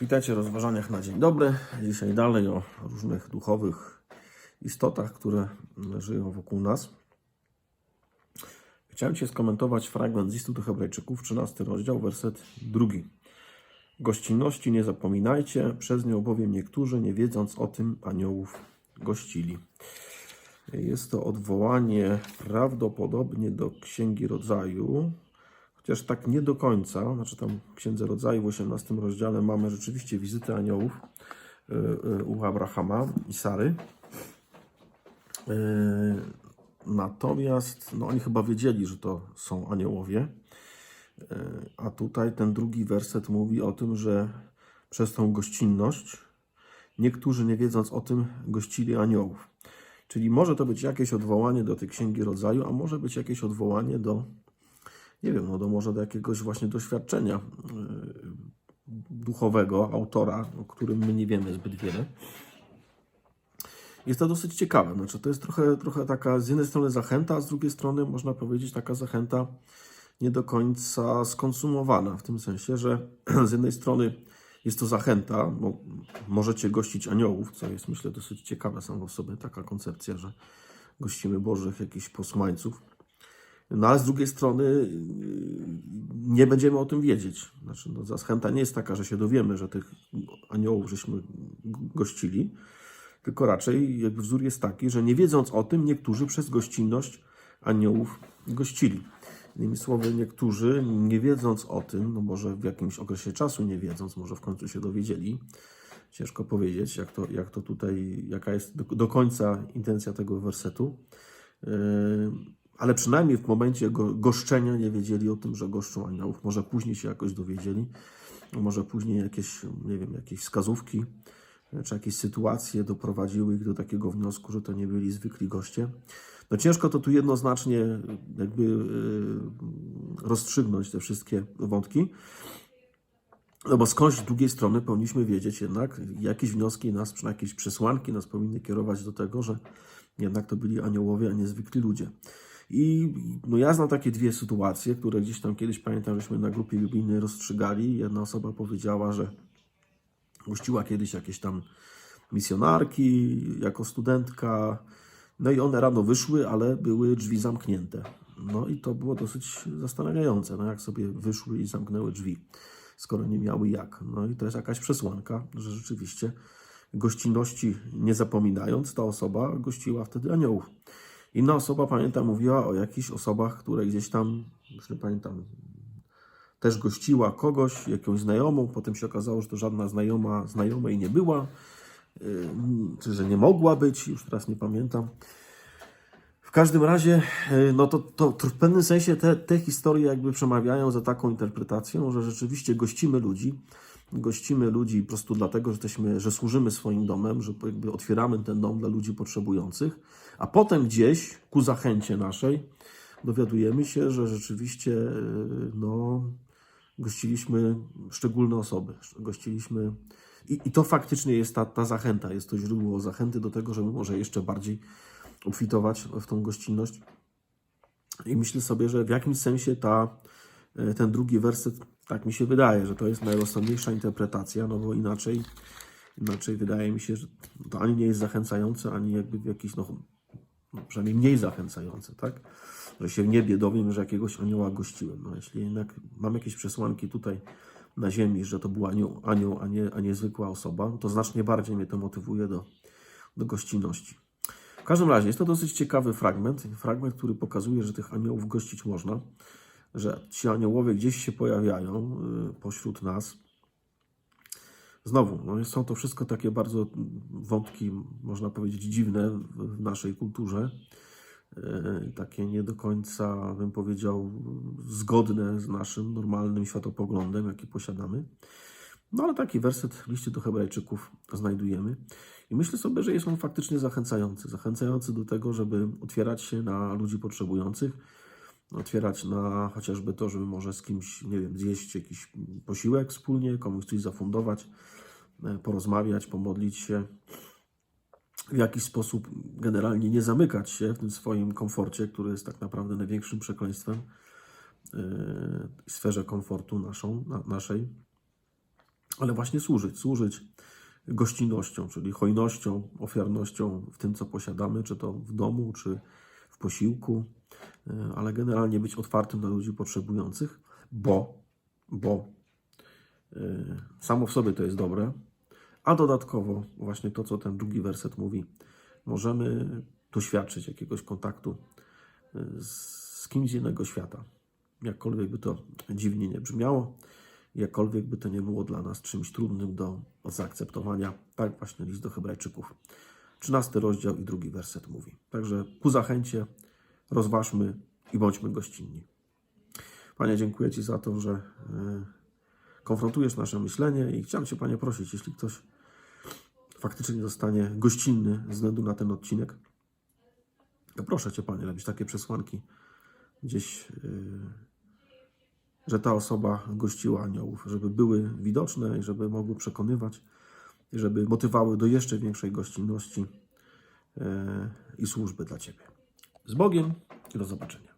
Witajcie w rozważaniach na dzień dobry. Dzisiaj dalej o różnych duchowych istotach, które żyją wokół nas. Chciałem Cię skomentować fragment z listu do Hebrajczyków, 13 rozdział, werset drugi. Gościnności nie zapominajcie, przez nią bowiem niektórzy, nie wiedząc o tym, aniołów gościli. Jest to odwołanie prawdopodobnie do Księgi Rodzaju, chociaż tak nie do końca. Znaczy tam w Księdze Rodzaju w 18 rozdziale mamy rzeczywiście wizytę aniołów y, y, u Abrahama i Sary. Y, Natomiast no, oni chyba wiedzieli, że to są aniołowie. A tutaj ten drugi werset mówi o tym, że przez tą gościnność niektórzy nie wiedząc o tym gościli aniołów. Czyli może to być jakieś odwołanie do tej księgi rodzaju, a może być jakieś odwołanie do, nie wiem, no do może do jakiegoś właśnie doświadczenia yy, duchowego autora, o którym my nie wiemy zbyt wiele. Jest to dosyć ciekawe. Znaczy, to jest trochę, trochę taka z jednej strony zachęta, a z drugiej strony można powiedzieć taka zachęta nie do końca skonsumowana, w tym sensie, że z jednej strony jest to zachęta, bo możecie gościć aniołów, co jest myślę dosyć ciekawe samo w sobie, taka koncepcja, że gościmy Bożych jakichś posłańców. No ale z drugiej strony yy, nie będziemy o tym wiedzieć. Znaczy, no, zachęta nie jest taka, że się dowiemy, że tych aniołów żeśmy gościli, tylko raczej jakby wzór jest taki, że nie wiedząc o tym, niektórzy przez gościnność aniołów gościli. Innymi słowy, niektórzy nie wiedząc o tym, no może w jakimś okresie czasu nie wiedząc, może w końcu się dowiedzieli. Ciężko powiedzieć, jak to, jak to tutaj, jaka jest do, do końca intencja tego wersetu. Yy, ale przynajmniej w momencie go, goszczenia nie wiedzieli o tym, że goszczą aniołów. Może później się jakoś dowiedzieli, może później jakieś, nie wiem, jakieś wskazówki czy jakieś sytuacje doprowadziły ich do takiego wniosku, że to nie byli zwykli goście. No ciężko to tu jednoznacznie jakby yy, rozstrzygnąć te wszystkie wątki. No bo skądś z drugiej strony powinniśmy wiedzieć jednak, jakieś wnioski nas, czy jakieś przesłanki nas powinny kierować do tego, że jednak to byli aniołowie, a nie zwykli ludzie. I no ja znam takie dwie sytuacje, które gdzieś tam kiedyś pamiętam, żeśmy na grupie biblijnej rozstrzygali. Jedna osoba powiedziała, że gościła kiedyś jakieś tam misjonarki jako studentka. No i one rano wyszły, ale były drzwi zamknięte. No i to było dosyć zastanawiające, no jak sobie wyszły i zamknęły drzwi, skoro nie miały jak. No i to jest jakaś przesłanka, że rzeczywiście gościnności nie zapominając, ta osoba gościła wtedy aniołów. Inna osoba, pamiętam, mówiła o jakichś osobach, które gdzieś tam, już nie pamiętam, też gościła kogoś, jakąś znajomą. Potem się okazało, że to żadna znajoma znajomej nie była, yy, czy że nie mogła być, już teraz nie pamiętam. W każdym razie, yy, no to, to, to w pewnym sensie te, te historie jakby przemawiają za taką interpretacją, że rzeczywiście gościmy ludzi, gościmy ludzi po prostu dlatego, że, jesteśmy, że służymy swoim domem, że jakby otwieramy ten dom dla ludzi potrzebujących, a potem gdzieś ku zachęcie naszej dowiadujemy się, że rzeczywiście yy, no, gościliśmy szczególne osoby, gościliśmy i, i to faktycznie jest ta, ta zachęta, jest to źródło zachęty do tego, żeby może jeszcze bardziej obfitować w tą gościnność. I myślę sobie, że w jakimś sensie ta, e, ten drugi werset, tak mi się wydaje, że to jest najrozsądniejsza interpretacja, no bo inaczej, inaczej wydaje mi się, że to ani nie jest zachęcające, ani jakby w jakiś, no, no przynajmniej mniej zachęcające, tak? Że się w niebie dowiem, że jakiegoś anioła gościłem. No jeśli jednak mam jakieś przesłanki tutaj na ziemi, że to był anioł, anioł a, nie, a nie zwykła osoba, to znacznie bardziej mnie to motywuje do, do gościnności. W każdym razie jest to dosyć ciekawy fragment, fragment, który pokazuje, że tych aniołów gościć można, że ci aniołowie gdzieś się pojawiają y, pośród nas. Znowu, no są to wszystko takie bardzo wątki, można powiedzieć, dziwne w, naszej kulturze. Y, Takie nie do końca, bym powiedział, zgodne z naszym normalnym światopoglądem, jaki posiadamy. No ale taki werset w liście do Hebrajczyków znajdujemy. I myślę sobie, że jest on faktycznie zachęcający. Zachęcający do tego, żeby otwierać się na ludzi potrzebujących, otwierać na chociażby to, żeby może z kimś, nie wiem, zjeść jakiś posiłek wspólnie, komuś coś zafundować, e, porozmawiać, pomodlić się. W jakiś sposób generalnie nie zamykać się w tym swoim komforcie, który jest tak naprawdę największym przekleństwem w sferze komfortu naszą, na, naszej. ale właśnie służyć, służyć gościnnością, czyli hojnością, ofiarnością w tym, co posiadamy, czy to w domu, czy posiłku, y, ale generalnie być otwartym na ludzi potrzebujących, bo, bo y, samo w sobie to jest dobre, a dodatkowo właśnie to, co ten drugi werset mówi, możemy doświadczyć jakiegoś kontaktu y, z kimś z innego świata. Jakkolwiek by to dziwnie nie brzmiało, jakkolwiek by to nie było dla nas czymś trudnym do zaakceptowania. Tak właśnie list do Hebrajczyków, 13 rozdział i drugi werset mówi. Także ku zachęcie rozważmy i bądźmy gościnni. Panie, dziękuję Ci za to, że y, konfrontujesz nasze myślenie i chciałem Cię, Panie, prosić, jeśli ktoś faktycznie zostanie gościnny ze względu na ten odcinek, to proszę Cię, Panie, żebyś takie przesłanki gdzieś, yy, że ta osoba gościła aniołów, żeby były widoczne i żeby mogły przekonywać, żeby motywały do jeszcze większej gościnności i służby dla Ciebie. Z Bogiem i do zobaczenia.